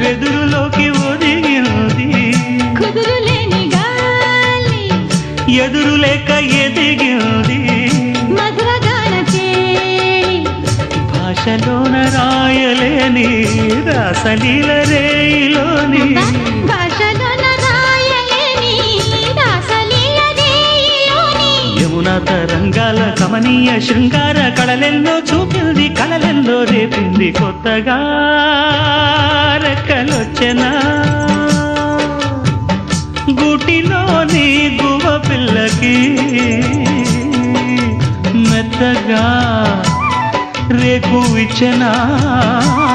వెదురులోకి ఒదిగింది. కుదురులేని గాలి ఎదురు లేక ఎదిగింది. మధురగాన భాషలోన రాయలేని రాసలీల రేయిలోని యమున రంగాల కమనీయ శృంగార కళలెల్లో చూపింది కళలెల్లో రేపింది కొత్తగా. రెక్కలొచ్చెనా? గుటిలోని గువ పిల్లకి మెత్తగా రేకు ఇచ్చెనా?